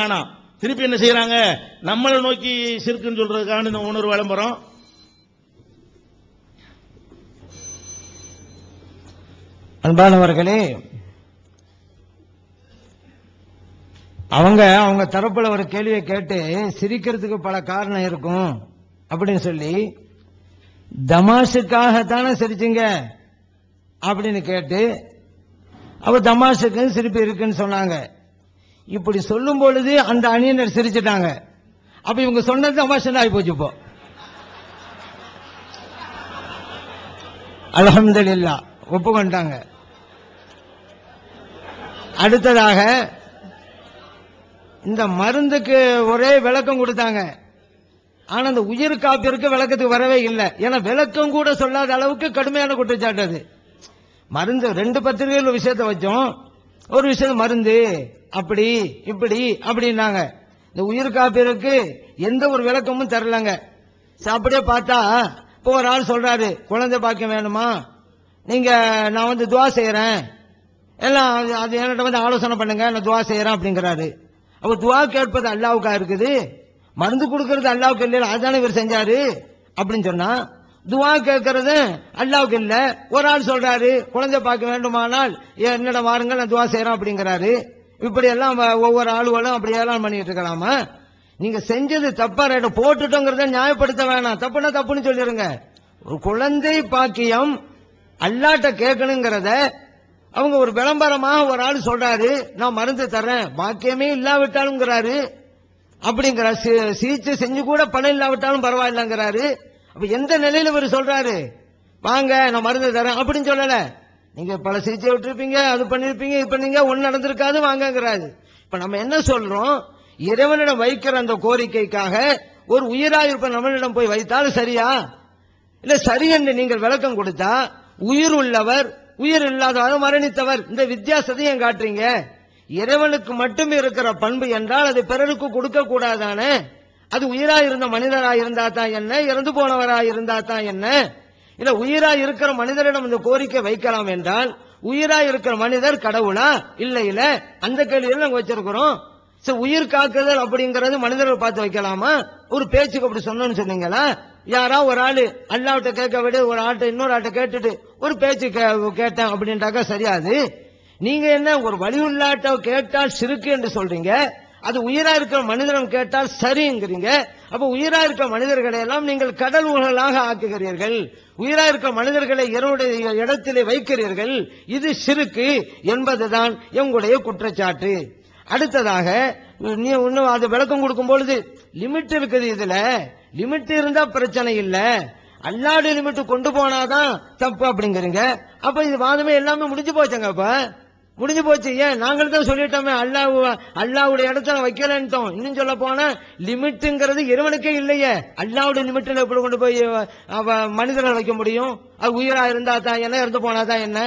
வேணாம் திருப்பி என்ன செய்யறாங்க? நம்மளை நோக்கி சிறுக்குன்னு சொல்றதுக்கான இந்த உணர்வு விளம்பரம். அன்பானவர்களே அவங்க அவங்க தரப்புல ஒரு கேள்வியை கேட்டு சிரிக்கிறதுக்கு பல காரணம் இருக்கும் அப்படின்னு சொல்லி தமாஷுக்காகத்தானே சிரிச்சிங்க? அப்படின்னு கேட்டு அவ தமாஷுக்கு சிரிப்பு இருக்குன்னு சொன்னாங்க. இப்படி சொல்லும் பொழுது அந்த அணியினர் சிரிச்சிட்டாங்க. அப்ப இவங்க சொன்னது தமாஷன் ஆகி போச்சு இப்போ. அல்ஹம்துலில்லாஹ் ஒப்புக்கொண்டாங்க. அடுத்ததாக இந்த மருந்துக்கு ஒரே விளக்கம் கொடுத்தாங்க. ஆனா அந்த உயிர் காப்பிற்கு விளக்கத்துக்கு வரவே இல்லை. ஏன்னா விளக்கம் கூட சொல்லாத அளவுக்கு கடுமையான குற்றச்சாட்டு அது. மருந்து ரெண்டு பத்திரிகையில் விஷயத்த விஷயத்தை வச்சோம். ஒரு விஷயம் மருந்து அப்படி இப்படி அப்படின்னாங்க. இந்த உயிர் காப்பிற்கு எந்த ஒரு விளக்கமும் தரலங்க. அப்படியே பார்த்தா இப்போ ஒரு ஆள் சொல்றாரு குழந்தை பாக்கியம் வேணுமா? நீங்க நான் வந்து துவா செய்யறேன் எல்லாம் அது- அது என்கிட்ட வந்து ஆலோசனை பண்ணுங்க நான் துவா செய்யறேன் அப்படிங்கிறாரு. அப்போ துவா கேட்பது அல்லாவுக்கா இருக்குது? மருந்து கொடுக்கறது அல்லாவுக்கு இல்லையா அதுதானே இவர் செஞ்சாரு? அப்படின்னு சொன்னா துவா கேட்கறது அல்லாவுக்கு இல்ல. ஒரு ஆள் சொல்றாரு குழந்தை பார்க்க வேண்டுமானால் என்னிடம் வாருங்கள் நான் துவா செய்யறேன் அப்படிங்கிறாரு. இப்படி எல்லாம் வ- ஒவ்வொரு ஆளுகளும் அப்படி எல்லாம் பண்ணிட்டு இருக்கலாமா? நீங்க செஞ்சது தப்பா ரைட்ட போட்டுட்டோங்கிறத நியாயப்படுத்த வேணாம். தப்புனா தப்புன்னு சொல்லிருங்க. ஒரு குழந்தை பாக்கியம் அல்லாட்ட கேட்கணுங்கிறத அவங்க ஒரு விளம்பரமாக ஒரு ஆள் சொல்றாரு நான் மருந்து தர்றேன் பாக்கியமே இல்லாவிட்டாலும்ங்கிறாரு அப்படிங்கிற சி- சிகிச்சை செஞ்சு கூட பணம் இல்லாவிட்டாலும் பரவாயில்லைங்கிறாரு. அப்ப எந்த நிலையில இவர் சொல்றாரு? வாங்க நான் மருந்து தரேன். அப்படின்னு சொல்லல. நீங்க பல சிகிச்சை விட்டுருப்பீங்க அது பண்ணிருப்பீங்க இது பண்ணீங்க ஒன்னு நடந்திருக்காது வாங்கங்கிறாரு. இப்ப நம்ம என்ன சொல்றோம்? இறைவனிடம் வைக்கிற அந்த கோரிக்கைக்காக ஒரு உயிராயிருப்ப நம்மளிடம் போய் வைத்தாலும் சரியா? இல்ல சரி என்று நீங்கள் விளக்கம் கொடுத்தா உயிர் உள்ளவர் உயிர் இல்லாதவர் மரணித்தவர். இந்த வித்தியாசத்தையும் காட்டுறீங்க? இறைவனுக்கு மட்டும் இருக்கிற பண்பு என்றால் அது பிறருக்கு கொடுக்க கூடாதானே அது உயிரா இருந்த மனிதரா இருந்தா தான் என்ன? இறந்து போனவரா இருந்தா தான் என்ன? இல்ல உயிரா இருக்கிற மனிதரிடம் இந்த கோரிக்கை வைக்கலாம் என்றால் உயிரா இருக்கிற மனிதர் கடவுளா? இல்ல இல்ல. அந்த கேள்வியில் நாங்க வச்சிருக்கிறோம். சரி உயிர் காக்குதல் அப்படிங்கறது மனிதர்கள் பார்த்து வைக்கலாமா? ஒரு பேச்சுக்கு அப்படி சொன்னோம்னு சொன்னீங்களா? யாரா ஒரு ஆளு அல்லாவிட்ட கேட்க விட ஒரு ஆட்டை இன்னொரு ஆட்டை கேட்டுட்டு ஒரு பேச்சு கே- கேட்டேன் அப்படின்ட்டாக்கா சரியாது. நீங்க என்ன ஒரு வழியுள்ளாட்ட கேட்டால் சிறுக்கு என்று சொல்றீங்க? அது உயிரா இருக்கிற மனிதனம் கேட்டால் சரிங்கிறீங்க. அப்ப உயிரா இருக்க மனிதர்களை எல்லாம் நீங்கள் கடல் உகளாக ஆக்குகிறீர்கள். உயிரா இருக்கிற மனிதர்களை இரவுடைய இடத்திலே வைக்கிறீர்கள். இது சிறுக்கு என்பதுதான் எங்களுடைய குற்றச்சாட்டு. அடுத்ததாக நீ இன்னும் அது விளக்கம் கொடுக்கும் பொழுது லிமிட் இருக்குது இதுல. லிமிட் இருந்தா பிரச்சனை இல்லை. அல்லாடு லிமிட் கொண்டு போனாதான் தப்பு அப்படிங்கிறீங்க. அப்ப இது வாதமே எல்லாமே முடிஞ்சு போச்சுங்க அப்ப. முடிஞ்சு போச்சு. ஏன்? நாங்கள் தான் சொல்லிட்டோமே அல்லாஹ் அல்லாவுடைய இடத்துல வைக்கலன்ட்டோம். இன்னும் சொல்ல போனா லிமிட்டுங்கிறது இறைவனுக்கே இல்லையே. அல்லாவுடைய லிமிட்டில் எப்படி கொண்டு போய் அவ வைக்க முடியும்? அது உயிரா இருந்தா தான் என்ன இறந்து போனா தான் என்ன?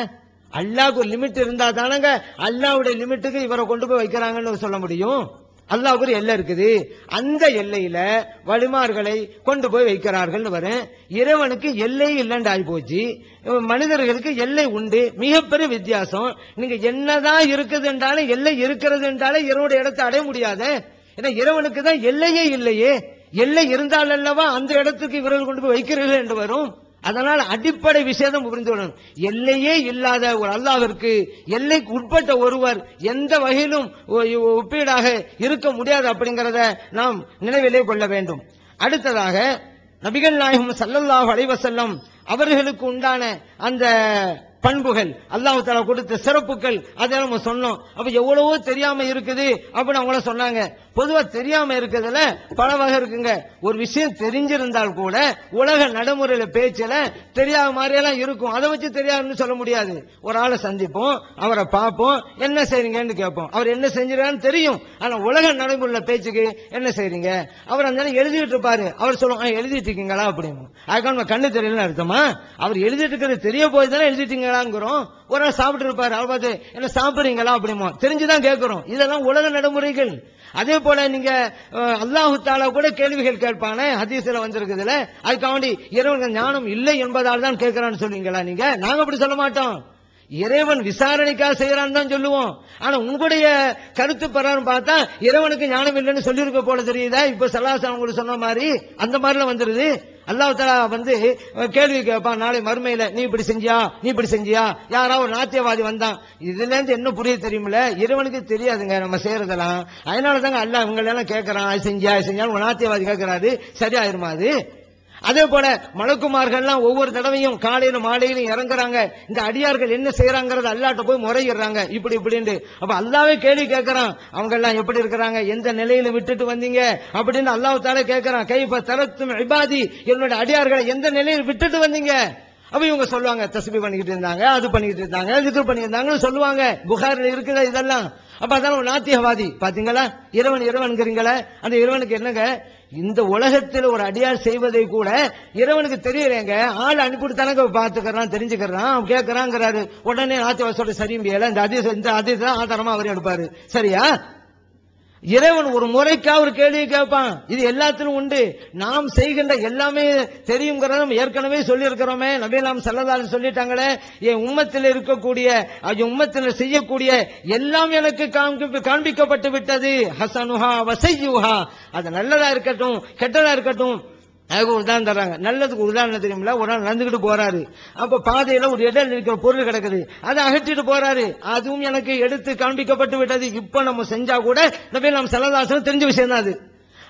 அல்லாவுக்கு ஒரு லிமிட் இருந்தா தானங்க அல்லாவுடைய லிமிட்டுக்கு இவரை கொண்டு போய் வைக்கிறாங்கன்னு சொல்ல முடியும். அல்லாவுக்கு ஒரு எல்லை இருக்குது. அந்த எல்லையில வலிமார்களை கொண்டு போய் வைக்கிறார்கள் வரேன். இறைவனுக்கு எல்லை இல்லைன்னு ஆகி போச்சு. மனிதர்களுக்கு எல்லை உண்டு. மிகப்பெரிய வித்தியாசம். நீங்க என்னதான் இருக்குது என்றாலும் எல்லை இருக்கிறது என்றாலே இறைவனுடைய இடத்தை அடைய முடியாத. ஏன்னா இறைவனுக்கு தான் எல்லையே இல்லையே. எல்லை இருந்தால் அல்லவா அந்த இடத்துக்கு இவர்கள் கொண்டு போய் வைக்கிறீர்கள் என்று வரும். அதனால் அடிப்படை விசேதம் புரிந்து கொள்ளணும் எல்லையே இல்லாத ஒரு அல்லாவிற்கு எல்லைக்கு உட்பட்ட ஒருவர் எந்த வகையிலும் ஒப்பீடாக இருக்க முடியாது அப்படிங்கிறத நாம் நினைவிலே கொள்ள வேண்டும். அடுத்ததாக நபிகள் நாயகம் சல்லல்லாஹ் அலைவசல்லம் அவர்களுக்கு உண்டான அந்த பண்புகள் அல்லாஹு தஆலா கொடுத்த சிறப்புகள் அதை நம்ம சொன்னோம். அப்ப எவ்வளவோ தெரியாம இருக்குது அப்படின்னு அவங்கள சொன்னாங்க. பொதுவா தெரியாம இருக்கிறதுல பல வகை இருக்குங்க. ஒரு விஷயம் தெரிஞ்சிருந்தால் கூட உலக நடைமுறையில பேச்சில தெரியாத மாதிரியெல்லாம் இருக்கும். அதை வச்சு தெரியாதுன்னு சொல்ல முடியாது. ஒரு ஆளை சந்திப்போம் அவரை பார்ப்போம் என்ன செய்றீங்கன்னு கேட்போம். அவர் என்ன செஞ்சிருக்கான்னு தெரியும். ஆனா உலக நடைமுறையில பேச்சுக்கு என்ன செய்றீங்க? அவர் அந்த எழுதிட்டு இருப்பாரு. அவர் சொல்லுவோம் எழுதிட்டு இருக்கீங்களா? அப்படின்னு. அதுக்காக நம்ம கண்ணு தெரியலன்னு அர்த்தமா? அவர் எழுதிட்டு இருக்கிறது தெரிய போய் தானே எழுதிட்டீங்களாங்கிறோம் ஒரு நாள் சாப்பிட்டு இருப்பாரு. அவர் பார்த்து என்ன சாப்பிடுறீங்களா? அப்படிமோ. தெரிஞ்சுதான் கேட்கிறோம். இதெல்லாம் உலக நடைமுறைகள். அதே போல நீங்க அல்லாஹு தாலா கூட கேள்விகள் கேட்பானே ஹதீஸ்ல வந்திருக்குதுல அதுக்காண்டி இறைவனுக்கு ஞானம் இல்லை என்பதால் தான் கேட்கிறான்னு சொல்லுவீங்களா நீங்க? நாங்க அப்படி சொல்ல மாட்டோம். இறைவன் விசாரணைக்காக செய்யறான்னு தான் சொல்லுவோம். ஆனா உங்களுடைய கருத்து பெறான்னு பார்த்தா இறைவனுக்கு ஞானம் இல்லைன்னு சொல்லியிருக்க போல தெரியுதா? இப்ப சலாசன் உங்களுக்கு சொன்ன மாதிரி அந்த மாதிரிலாம் வந்துருது. அல்லாஹ் வந்து கேள்வி கேட்பான் நாளை மறுமையில நீ இப்படி செஞ்சியா? நீ இப்படி செஞ்சியா? யாராவது ஒரு நாத்தியவாதி வந்தான். இதுல இருந்து என்ன புரிய தெரியுமில்ல? இறைவனுக்கு தெரியாதுங்க நம்ம செய்யறதெல்லாம் அதனால தாங்க அல்லாஹ் இவங்க எல்லாம் கேட்கறான் அது செஞ்சியா? இது நாத்தியவாதி கேட்கறாரு சரியாயிருமா அது? அதே போல மலக்குமார்கள்லாம் ஒவ்வொரு தடவையும் காலையில மாலையிலும் இறங்குறாங்க. இந்த அடியார்கள் என்ன செய்யறாங்கறது அல்லாட்ட போய் முறையிடுறாங்க. இப்படி இப்படின்னு அப்ப அல்லாவே கேள்வி கேட்கறான் அவங்க எல்லாம் எப்படி இருக்கிறாங்க? எந்த நிலையில விட்டுட்டு வந்தீங்க? அப்படின்னு அல்லாஹ் தால கேட்கறான் கைப்ப தரத்தும் இபாதி. என்னோட அடியார்களை எந்த நிலையில் விட்டுட்டு வந்தீங்க? அப்ப இவங்க சொல்லுவாங்க தஸ்பி பண்ணிக்கிட்டு இருந்தாங்க அது பண்ணிக்கிட்டு இருந்தாங்க இது பண்ணியிருந்தாங்கன்னு சொல்லுவாங்க. புகாரில் இருக்குதா இதெல்லாம்? அப்ப அதான் நாத்தியவாதி பாத்தீங்களா? இறைவன் இறைவன்கிறீங்களா அந்த இறைவனுக்கு என்னங்க? இந்த உலகத்தில் ஒரு அடியார் செய்வதை கூட இறைவனுக்கு தெரியலங்க ஆள் அனுப்பிட்டு தானங்க பாத்துக்கிறான் தெரிஞ்சுக்கிறான். அவன் கேட்கறாங்கிறாரு உடனே நாத்தியவாதி சொல்ற சரிம்பியல இந்த அதிச இந்த அதிச ஆதாரமா அவர் எடுப்பாரு. சரியா? இறைவன் ஒரு முறைக்கா ஒரு கேள்வி கேட்பான். இது எல்லாத்திலும் உண்டு. நாம் செய்கின்ற எல்லாமே தெரியுங்கிறத நம்ம ஏற்கனவே சொல்லியிருக்கிறோமே. நபி நாம் சல்லதாலும் சொல்லிட்டாங்களே என் உம்மத்தில் இருக்கக்கூடிய உம்மத்தில் செய்யக்கூடிய எல்லாம் எனக்கு காண்பிக்கப்பட்டு விட்டது. ஹசனுஹா வசையுஹா அது நல்லதா இருக்கட்டும் கெட்டதா இருக்கட்டும். அதுக்கு ஒரு உதாரணம் தர்றாங்க. நல்லதுக்கு உதாரணம் தெரியுமில்ல? ஒரு நாள் நடந்துகிட்டு போறாரு. அப்ப பாதையில ஒரு இடம் இருக்கிற பொருள் கிடக்குது. அதை அகற்றிட்டு போறாரு. அதுவும் எனக்கு எடுத்து காண்பிக்கப்பட்டு விட்டது. இப்ப நம்ம செஞ்சா கூட நபி நாம் செல்லதாசனம் தெரிஞ்ச விஷயம் தான் அது.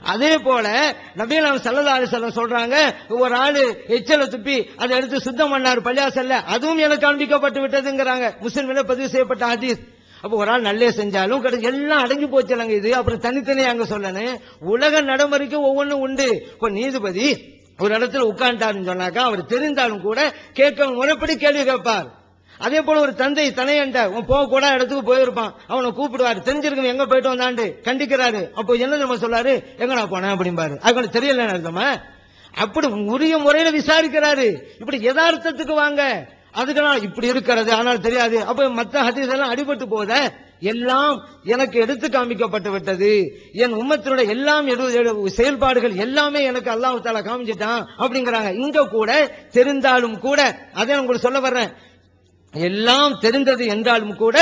அதே போல நபி நாம் செல்லதாசனம் சொல்றாங்க ஒரு ஆளு எச்சல துப்பி அதை எடுத்து சுத்தம் பண்ணாரு பள்ளியாசல்ல அதுவும் எனக்கு காண்பிக்கப்பட்டு விட்டதுங்கிறாங்க. முஸ்லிம்ல பதிவு செய்யப்பட்ட ஹதீஸ். அப்போ ஒரு ஆள் நல்லே செஞ்சாலும் கிடைச்சி எல்லாம் அடங்கி போச்சுலங்க இது. அப்புறம் தனித்தனியாக அங்கே சொல்லணும் உலக நடைமுறைக்கு ஒவ்வொன்றும் உண்டு. இப்போ நீதிபதி ஒரு இடத்துல உட்கார்ந்தாருன்னு சொன்னாக்கா அவர் தெரிந்தாலும் கூட கேட்க முறைப்படி கேள்வி கேட்பார். அதே போல ஒரு தந்தை தனையண்ட உன் போக கூட இடத்துக்கு போயிருப்பான். அவனை கூப்பிடுவாரு. தெரிஞ்சிருக்கவன் எங்க போயிட்டு வந்தாண்டு கண்டிக்கிறாரு. அப்போ என்ன நம்ம சொல்லாரு? எங்கடா போனேன்? அப்படிம்பாரு. அவனுக்கு தெரியல அர்த்தமா? அப்படி உரிய முறையில விசாரிக்கிறாரு. இப்படி யதார்த்தத்துக்கு வாங்க. அதுக்கு நான் இப்படி இருக்கிறது ஆனால் தெரியாது. அப்ப மற்ற ஹதீஸ் எல்லாம் அடிபட்டு போத எல்லாம் எனக்கு எடுத்து காமிக்கப்பட்டு விட்டது. என் உம்மத்தினுடைய எல்லாம் செயல்பாடுகள் எல்லாமே எனக்கு அல்லாஹு தாலா காமிச்சிட்டான் அப்படிங்கிறாங்க. இங்க கூட தெரிந்தாலும் கூட அதை உங்களுக்கு சொல்ல வர்றேன். எல்லாம் தெரிந்தது என்றாலும் கூட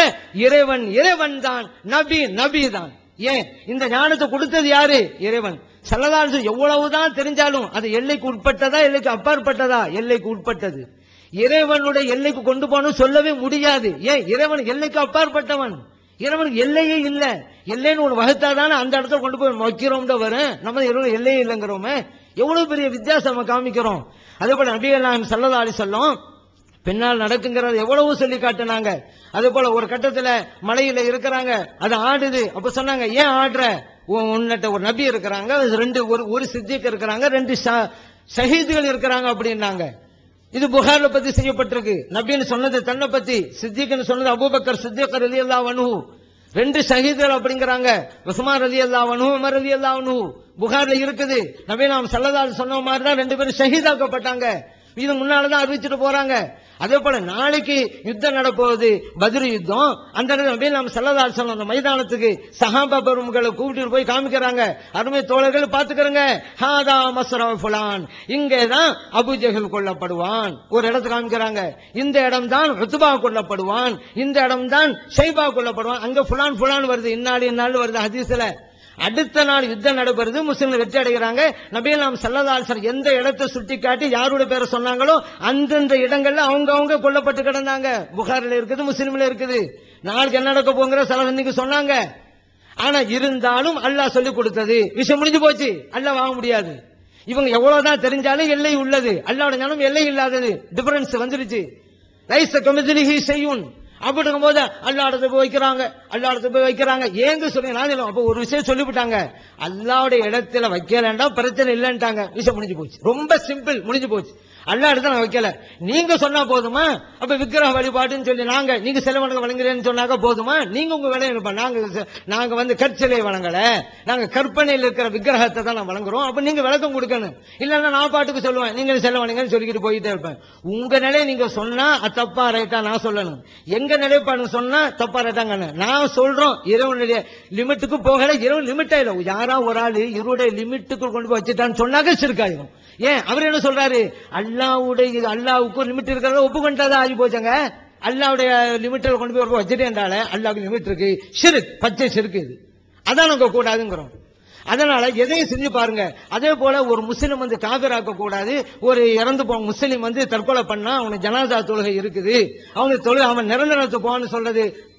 இறைவன் இறைவன் தான். நபி நபி தான். ஏன்? இந்த ஞானத்தை கொடுத்தது யாரு? இறைவன். சல்லதாசு எவ்வளவுதான் தெரிஞ்சாலும் அது எல்லைக்கு உட்பட்டதா எல்லைக்கு அப்பாற்பட்டதா? எல்லைக்கு உட்பட்டது. இறைவனுடைய எல்லைக்கு கொண்டு போகணும் சொல்லவே முடியாது. ஏன்? இறைவன் எல்லைக்கு அப்பாற்பட்டவன். இறைவனுக்கு எல்லையே இல்லை. எல்லைன்னு ஒன்று வகுத்தாதானே அந்த இடத்துல கொண்டு போய் வைக்கிறோம் வரும் நம்ம இறைவன் எல்லையே இல்லைங்கிறோமே. எவ்வளவு பெரிய வித்தியாசம் நம்ம காமிக்கிறோம். அதே போல நபிகள் சல்லதா அலி சொல்லும் பின்னால் நடக்குங்கிறத எவ்வளவு சொல்லி காட்டினாங்க. அதே போல ஒரு கட்டத்துல மலையில இருக்கிறாங்க. அது ஆடுது. அப்ப சொன்னாங்க ஏன் ஆடுற? உன்னிட்ட ஒரு நபி இருக்கிறாங்க. அது ரெண்டு ஒரு ஒரு சித்திக்கு இருக்கிறாங்க. ரெண்டு ஷஹீதுகள் இருக்கிறாங்க அப்படின்னாங்க. இது புகார்ல பத்தி செய்யப்பட்டிருக்கு. நபின்னு சொன்னது தன்னை பத்தி சித்திக்னு சொன்னது அபூபக்கர் சித்திகர் அலி அல்லா வனு ரெண்டு ஷஹீதர் அப்படிங்கிறாங்க. உஸ்மான் அலி அல்லா வனு உமர் அலி அல்லா வனு புகார்ல இருக்குது. நபி நாம் சல்லல்லாஹு சொன்ன மாதிரி தான் ரெண்டு பேரும் ஷஹீதாக்கப்பட்டாங்க. இது முன்னாலதான் அறிவிச்சுட்டு போறாங்க. அதே போல நாளைக்கு யுத்தம் நடப்போகுது பதிரி யுத்தம். அந்த நேரம் நபி நாம் செல்லதாசன் அந்த மைதானத்துக்கு சஹாபா பெருமக்களை கூப்பிட்டு போய் காமிக்கிறாங்க. அருமை தோழர்கள் பார்த்துக்கிறங்க. ஹாதா மஸ்ரா ஃபுலான். இங்கே தான் அபுஜகல் கொல்லப்படுவான். ஒரு இடத்துல காமிக்கிறாங்க. இந்த இடம் தான் ருத்துபா கொல்லப்படுவான். இந்த இடம் தான் ஷைபா கொல்லப்படுவான். அங்க ஃபுலான் ஃபுலான் வருது. இந்நாள் இந்நாள் வருது ஹதீஸ்ல. அடுத்த நாள் யுத்தம் நடைபெறுது முஸ்லிம்கள் வெற்றி அடைகிறாங்க. நபிகள் நாம் சல்லதாசர் எந்த இடத்தை சுட்டி காட்டி யாருடைய பேரை சொன்னாங்களோ அந்தந்த இடங்கள்ல அவங்க அவங்க கொல்லப்பட்டு கிடந்தாங்க. புகாரில் இருக்குது முஸ்லிம்ல இருக்குது. நாளைக்கு என்ன நடக்க போங்கிற சலசன்னிக்கு சொன்னாங்க. ஆனா இருந்தாலும் அல்லாஹ் சொல்லி கொடுத்தது. விஷயம் முடிஞ்சு போச்சு. அல்லாஹ் வாங்க முடியாது. இவங்க எவ்வளவுதான் தெரிஞ்சாலும் எல்லை உள்ளது. அல்லாவோட ஞானம் எல்லை இல்லாதது. டிஃபரன்ஸ் வந்துருச்சு. லைச கமிதிலிஹி செய்யும் அப்படிங்கும் போது அல்லாடத்தை போய் வைக்கிறாங்க. அல்லாடத்தை போய் வைக்கிறாங்க. ஏங்க சொல்லுங்க நான் அப்ப ஒரு விஷயம் சொல்லிவிட்டாங்க. அல்லாவுடைய இடத்துல வைக்கலண்டா பிரச்சனை இல்லைன்ட்டாங்க. விஷயம் முடிஞ்சு போச்சு. ரொம்ப சிம்பிள் முடிஞ்சு போச்சு. அல்லா இடத்துல நான் வைக்கல. நீங்க சொன்னா போதுமா? அப்ப விக்கிரக வழிபாடுன்னு சொல்லி நாங்க நீங்க செலவணங்க வழங்குறேன்னு சொன்னாக்க போதுமா? நீங்க உங்க வேலையை இருப்ப நாங்க நாங்க வந்து கற்சிலை வழங்கல. நாங்க கற்பனையில் இருக்கிற விக்கிரகத்தை தான் நான் வழங்குறோம். அப்ப நீங்க விளக்கம் கொடுக்கணும். இல்லைன்னா நான் பாட்டுக்கு சொல்லுவேன் நீங்க செலவணுங்கன்னு சொல்லிக்கிட்டு போயிட்டே இருப்பேன். உங்க நிலை நீங்க சொன்னா அது தப்பா ரைட்டா நான் சொல்லணும். எங்க நிலைப்பாடு சொன்னா தப்பா ரைட்டாங்க நான் சொல்றோம் இறைவனுடைய லிமிட்டுக்கு போகல இரவு லிமிட்டாயிடும் இல்ல. யாரா ஒரு ஆள் இருவுடைய லிமிட்டுக்கு கொண்டு போய் வச்சுட்டான்னு சொன்னாக்க சிறுக்காயிரும். ஏன்? அவர் என்ன சொல்றாரு? அல்லாவுடைய அல்லாவுக்கு ஒரு லிமிட் இருக்கிறத ஒப்புக்கொண்டதா ஆகி போச்சாங்க. அல்லாவுடைய லிமிட்டில் கொண்டு போய் ஒரு வச்சிருந்தால அல்லாவுக்கு லிமிட் இருக்கு. சிறு பச்சை சிறுக்கு இது. அதான் நாங்க கூடாதுங்கிறோம். அதனால எதையும் செஞ்சு பாருங்க. அதே போல ஒரு முஸ்லீம் வந்து காபிராக்க கூடாது. ஒரு இறந்து போன முஸ்லீம் வந்து தற்கொலை பண்ணா அவனுக்கு ஜனாதா தொழுகை இருக்குது. அவனுக்கு தொழுகை அவன் நிரந்தரத்து போவான்னு சொல்றது